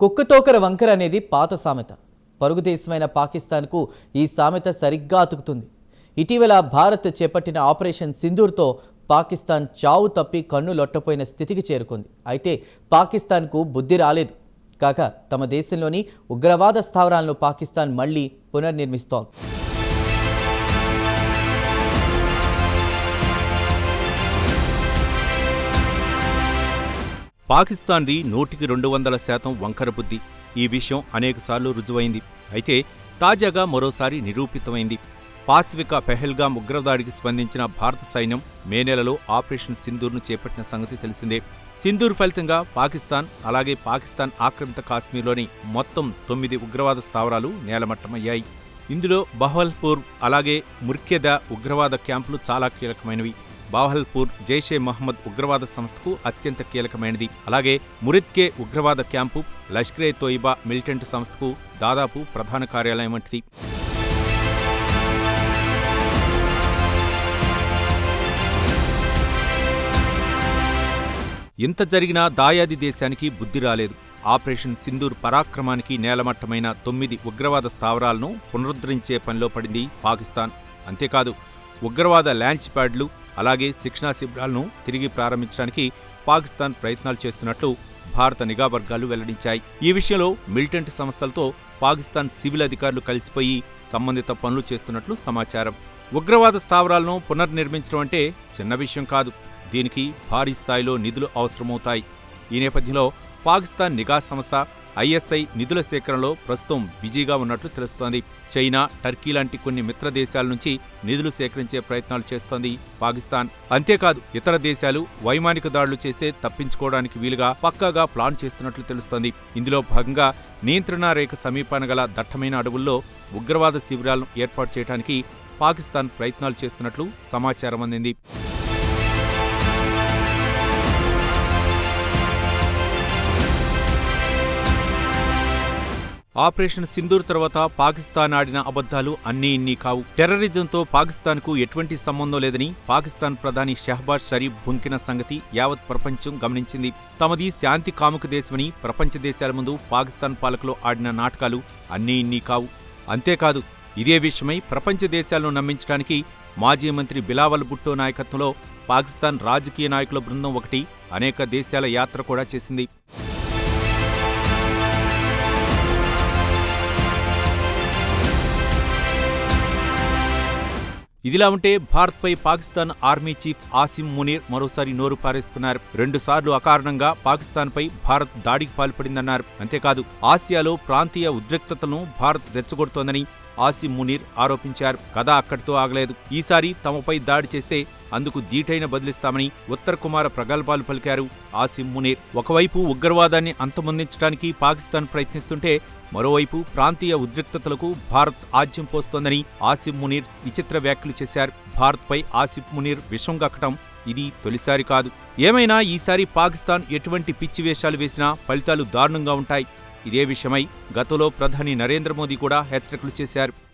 కుక్కతోకర వంకర అనేది పాత సామెత. పరుగుదేశమైన పాకిస్తాన్కు ఈ సామెత సరిగ్గా అతుకుతుంది. ఇటీవల భారత్ చేపట్టిన ఆపరేషన్ సింధూర్తో పాకిస్తాన్ చావు తప్పి కన్ను లొట్టపోయిన స్థితికి చేరుకుంది. అయితే పాకిస్తాన్కు బుద్ధి రాలేదు. కాక తమ దేశంలోని ఉగ్రవాద స్థావరాలను పాకిస్తాన్ మళ్ళీ పునర్నిర్మిస్తోంది. పాకిస్తాన్ది నూటికి రెండు వందల శాతం వంకర బుద్ధి. ఈ విషయం అనేకసార్లు రుజువైంది. అయితే తాజాగా మరోసారి నిరూపితమైంది. పాసిఫిక పెహల్గాం ఉగ్రదాడికి స్పందించిన భారత సైన్యం మే నెలలో ఆపరేషన్ సింధూర్ను చేపట్టిన సంగతి తెలిసిందే. సింధూర్ ఫలితంగా పాకిస్తాన్ అలాగే పాకిస్తాన్ ఆక్రమిత కాశ్మీర్లోని మొత్తం తొమ్మిది ఉగ్రవాద స్థావరాలు నేలమట్టమయ్యాయి. ఇందులో బహవల్పూర్ అలాగే ముర్కెద ఉగ్రవాద క్యాంపులు చాలా కీలకమైనవి. బాహల్పూర్ జైషే మహమ్మద్ ఉగ్రవాద సంస్థకు అత్యంత కీలకమైనది. అలాగే మురిద్కే ఉగ్రవాద క్యాంపు లష్కరే తోయిబా మిలిటెంట్ సంస్థకు దాదాపు ప్రధాన కార్యాలయం వంటిది. ఇంత జరిగినా దాయాది దేశానికి బుద్ధి రాలేదు. ఆపరేషన్ సింధూర్ పరాక్రమానికి నేలమట్టమైన తొమ్మిది ఉగ్రవాద స్థావరాలను పునరుద్ధరించే పనిలో పడింది పాకిస్తాన్. అంతేకాదు ఉగ్రవాద ల్యాంచ్ ప్యాడ్లు అలాగే శిక్షణా శిబిరాలను తిరిగి ప్రారంభించడానికి పాకిస్తాన్ ప్రయత్నాలు చేస్తున్నట్లు భారత నిఘా వర్గాలు వెల్లడించాయి. ఈ విషయంలో మిలిటెంట్ సంస్థలతో పాకిస్తాన్ సివిల్ అధికారులు కలిసిపోయి సంబంధిత పనులు చేస్తున్నట్లు సమాచారం. ఉగ్రవాద స్థావరాలను పునర్నిర్మించడం అంటే చిన్న విషయం కాదు. దీనికి భారీ స్థాయిలో నిధులు అవసరమవుతాయి. ఈ నేపథ్యంలో పాకిస్తాన్ నిఘా సంస్థ ఐఎస్ఐ నిధుల సేకరణలో ప్రస్తుతం బిజీగా ఉన్నట్లు తెలుస్తోంది. చైనా టర్కీ లాంటి కొన్ని మిత్ర దేశాల నుంచి నిధులు సేకరించే ప్రయత్నాలు చేస్తోంది పాకిస్తాన్. అంతేకాదు ఇతర దేశాలు వైమానిక దాడులు చేస్తే తప్పించుకోవడానికి వీలుగా పక్కాగా ప్లాన్ చేస్తున్నట్లు తెలుస్తోంది. ఇందులో భాగంగా నియంత్రణ రేఖ సమీపాన గల దట్టమైన అడవుల్లో ఉగ్రవాద శిబిరాలను ఏర్పాటు చేయడానికి పాకిస్తాన్ ప్రయత్నాలు చేస్తున్నట్లు సమాచారం అందింది. ఆపరేషన్ సింధూర్ తర్వాత పాకిస్తాన్ ఆడిన అబద్ధాలు అన్నీ ఇన్ని కావు. టెర్రరిజంతో పాకిస్తాన్కు ఎటువంటి సంబంధం లేదని పాకిస్తాన్ ప్రధాని షహబాజ్ షరీఫ్ బుంకిన సంగతి యావత్ ప్రపంచం గమనించింది. తమది శాంతి కాముక దేశమని ప్రపంచ దేశాల ముందు పాకిస్తాన్ పాలకులు ఆడిన నాటకాలు అన్నీ ఇన్ని కావు. అంతేకాదు ఇదే విషయమై ప్రపంచ దేశాలను నమ్మించడానికి మాజీ మంత్రి బిలావల్ భుట్టో నాయకత్వంలో పాకిస్తాన్ రాజకీయ నాయకుల బృందం ఒకటి అనేక దేశాల యాత్ర కూడా చేసింది. ఇదిలా ఉంటే భారత్పై పాకిస్తాన్ ఆర్మీ చీఫ్ ఆసిమ్ మునీర్ మరోసారి నోరు పారేసుకున్నారు. రెండుసార్లు అకారణంగా పాకిస్తాన్పై భారత్ దాడికి పాల్పడిందన్నారు. అంతేకాదు ఆసియాలో ప్రాంతీయ ఉద్రిక్తతను భారత్ రెచ్చగొడుతోందని ఆసిమ్ మునీర్ ఆరోపించారు. కథ అక్కడితో ఆగలేదు. ఈసారి తమపై దాడి చేస్తే అందుకు దీటైన బదిలిస్తామని ఉత్తర కుమార ప్రగల్భాలు పలికారు ఆసిమ్ మునీర్. ఒకవైపు ఉగ్రవాదాన్ని అంతమొందించడానికి పాకిస్తాన్ ప్రయత్నిస్తుంటే మరోవైపు ప్రాంతీయ ఉద్రిక్తతలకు భారత్ ఆజ్యం పోస్తోందని ఆసిమ్ మునీర్ విచిత్ర వ్యాఖ్యలు చేశారు. భారత్పై ఆసిఫ్ మునీర్ విషం గక్కటం ఇది తొలిసారి కాదు. ఏమైనా ఈసారి పాకిస్తాన్ ఎటువంటి పిచ్చి వేషాలు వేసినా ఫలితాలు దారుణంగా ఉంటాయి. ఇదే విషయమై గతంలో ప్రధాని నరేంద్ర మోదీ కూడా హెచ్చరికలు చేశారు.